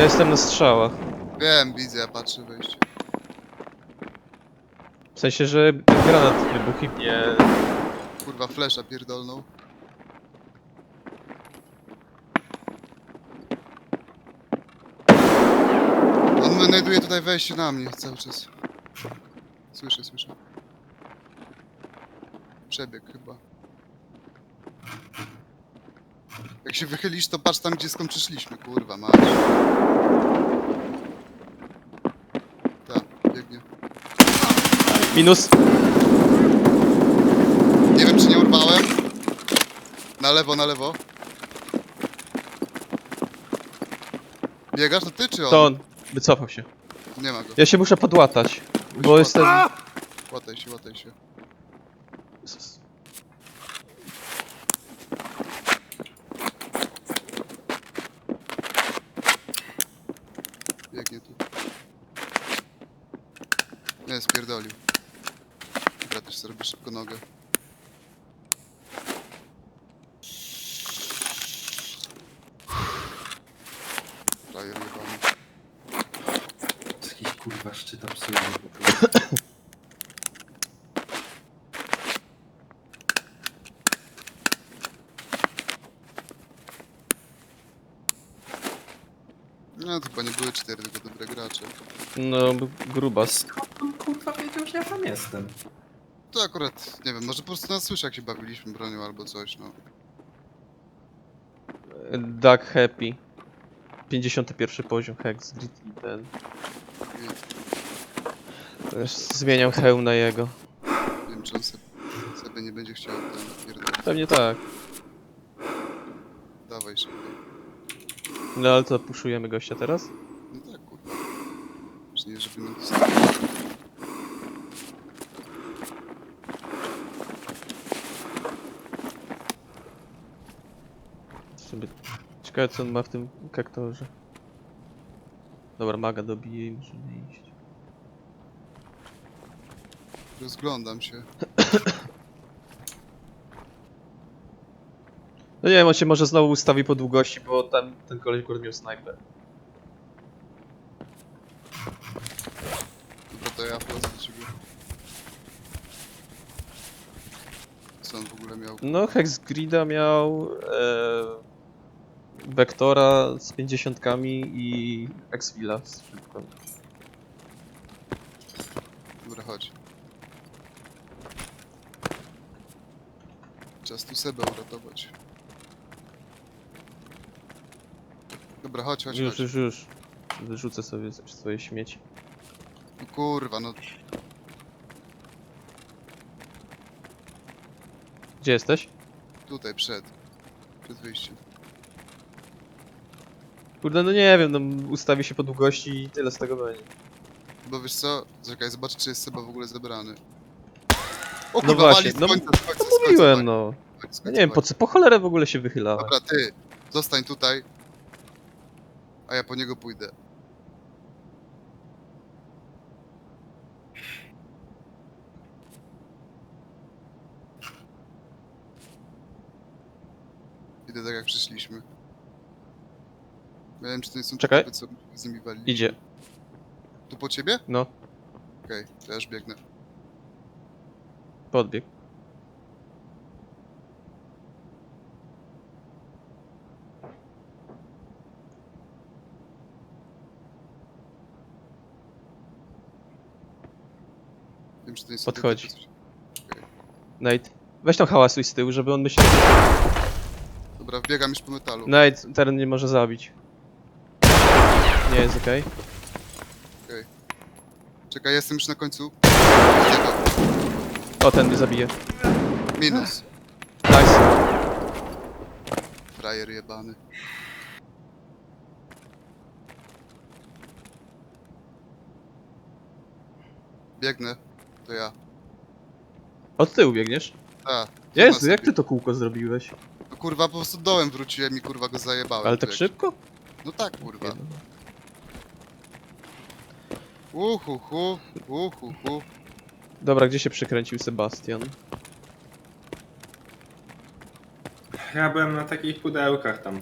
Ja jestem na strzałach. Wiem, widzę, ja patrzę wejście. W sensie, że granat wybuchł i mnie... Kurwa, flesza pierdolną. On znajduje tutaj wejście na mnie cały czas. Słyszę, słyszę. Przebieg chyba. Jak się wychylisz, to patrz tam, gdzie skąd przyszliśmy, kurwa, mać. Tak, biegnie. Minus. Nie wiem, czy nie urwałem. Na lewo, na lewo. Biegasz, to ty czy on? To on. Wycofał się. Nie ma go. Ja się muszę podłatać. Bo jestem... Łataj się, łataj się. Biegnie tu. Nie, spierdolił. Dobra, też zrobię szybko nogę. Frajer jebany. Jakiś kurwa szczyt absurdu. No, to chyba nie były cztery, tylko dobre gracze. No, grubas. On kurwa wiedział, że ja tam jestem? To akurat, nie wiem, może po prostu nas słyszy, jak się bawiliśmy bronią albo coś, no. Duck Happy. 51 poziom Hex. Grit i ten. Zmieniam hełm na jego. Nie wiem, czy on sobie, sobie nie będzie chciał ten pierdolić. Pewnie tak. Dawaj szybko. No ale to puszujemy gościa teraz? No tak, kurwa. Już nie, żeby nam Sobie... Ciekawe co on ma w tym kaktorze. Dobra, maga dobije i możemy iść. Rozglądam się. No nie wiem, on się może znowu ustawi po długości, bo tam ten koleś akurat miał snajper. Dobra, to ja wchodzę do ciebie. Co on w ogóle miał? No, Hex Grida miał e, Vektora z 50 i Exvila z szybką. Dobra, chodź. Czas tu Sebę uratować. Dobra, chodź, chodź, Już, chodź. już, już. Wyrzucę sobie swoje śmieci. No kurwa, no Gdzie jesteś? tutaj, przed. Przed wyjściem. Kurde, no nie wiem, no ustawi się po długości i tyle z tego będzie. Bo wiesz co? Czekaj, zobacz, czy jest Seba w ogóle zebrany. O No właśnie, wali z no końca, z końca, z końca, Mówiłem, no. z końca, z Ja nie wiem, po co, po cholerę w ogóle się wychylałem. Dobra, ty, zostań tutaj. A ja po niego pójdę. Idę tak jak przyszliśmy. Nie wiem, czy to nie są Czekaj. typy, co z nimi walili. Idzie, Tu po ciebie? no, Okej, to ja już biegnę. podbieg. Wiem, czy to są Podchodzi. Nate, weź tam hałasuj z tyłu, żeby on myślał. Dobra, wbiegam już po metalu. Nate, teren nie może zabić. Nie jest okej. Czekaj, jestem już na końcu. O, ten mnie zabije. Minus. Nice. Frajer jebany. Biegnę. To ja. Od tyłu biegniesz? A. Jezu, jak ty to kółko zrobiłeś? No, kurwa, po prostu dołem wróciłem i kurwa go zajebałem. Ale tak szybko? No tak, kurwa. Uhuhu, uhuhu. Dobra, gdzie się przekręcił Sebastian? Ja byłem na takich pudełkach tam